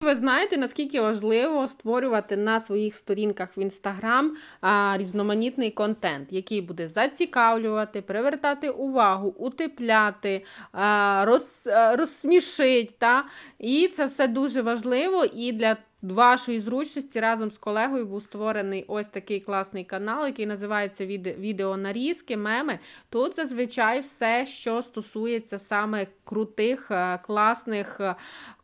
Ви знаєте, наскільки важливо створювати на своїх сторінках в інстаграм різноманітний контент, який буде зацікавлювати, привертати увагу, утепляти, а, роз, а, розсмішить. Та? І це все дуже важливо і для вашої зручності разом з колегою був створений ось такий класний канал, який називається «Віде- відеонарізки, меми. Тут зазвичай все, що стосується саме крутих, класних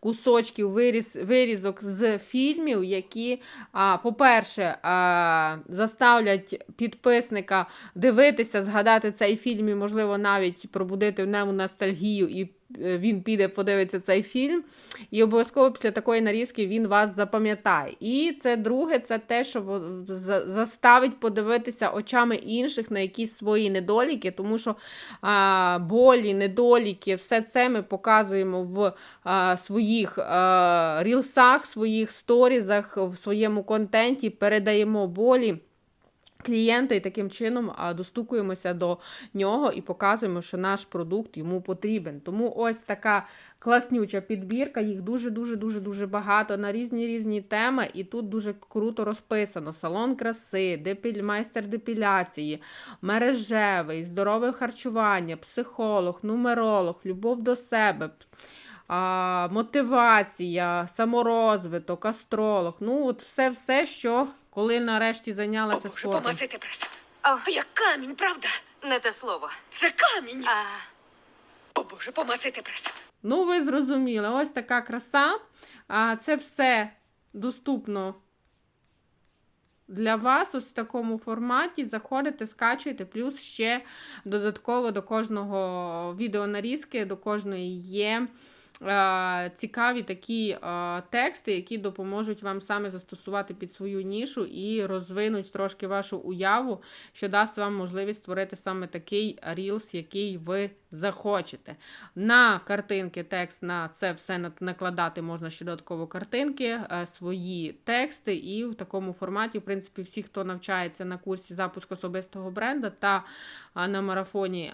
кусочків, виріз, вирізок з фільмів, які, по-перше, заставлять підписника дивитися, згадати цей фільм і, можливо, навіть пробудити в ньому ностальгію, і е, він піде подивиться цей фільм. І обов'язково після такої нарізки він вас запам'ятає. І це друге, це те, що заставить подивитися очами інших на якісь свої недоліки, тому що а, болі, недоліки, все це ми показуємо в а, своїх а, рілсах, своїх сторізах, в своєму контенті, передаємо болі. Клієнта і таким чином достукуємося до нього і показуємо, що наш продукт йому потрібен. Тому ось така класнюча підбірка, їх дуже дуже дуже дуже багато на різні різні теми, і тут дуже круто розписано: салон краси, депіль, майстер депіляції, мережевий, здорове харчування, психолог, нумеролог, любов до себе. А, мотивація, саморозвиток, астролог. Ну, от все, все, що коли нарешті зайнялася Боже, спортом. помацайте прес. О, Як камінь, правда? не те слово. Це камінь. А, О, Боже, помацайте прес. Ну, ви зрозуміли, ось така краса. А, це все доступно для вас ось в такому форматі. Заходите, скачуєте, плюс ще додатково до кожного відеонарізки, до кожної є. Е, Цікаві такі е, тексти, які допоможуть вам саме застосувати під свою нішу і розвинуть трошки вашу уяву, що дасть вам можливість створити саме такий рілс, який ви захочете. На картинки, текст на це все накладати можна ще додатково картинки, е, свої тексти, і в такому форматі, в принципі, всі, хто навчається на курсі запуск особистого бренда та на марафоні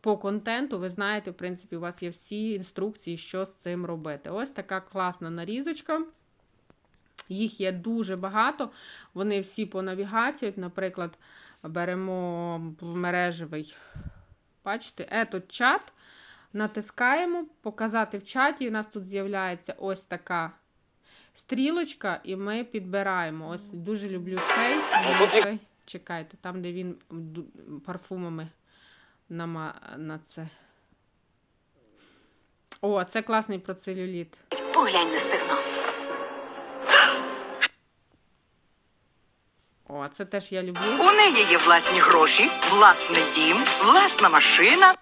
по контенту, ви знаєте, в принципі, у вас є всі інструкції, що з цим робити. Ось така класна нарізочка. Їх є дуже багато. Вони всі по навігації. Наприклад, беремо мережевий. Бачите, етот чат. Натискаємо показати в чаті. І у нас тут з'являється ось така стрілочка, і ми підбираємо. Ось дуже люблю цей. цей. Чекайте, там, де він парфумами нама... на це. О, це класний процелюліт. поглянь на стегно. О, це теж я люблю. У неї є власні гроші, власний дім, власна машина.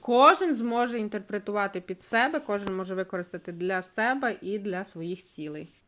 Кожен зможе інтерпретувати під себе, кожен може використати для себе і для своїх цілей.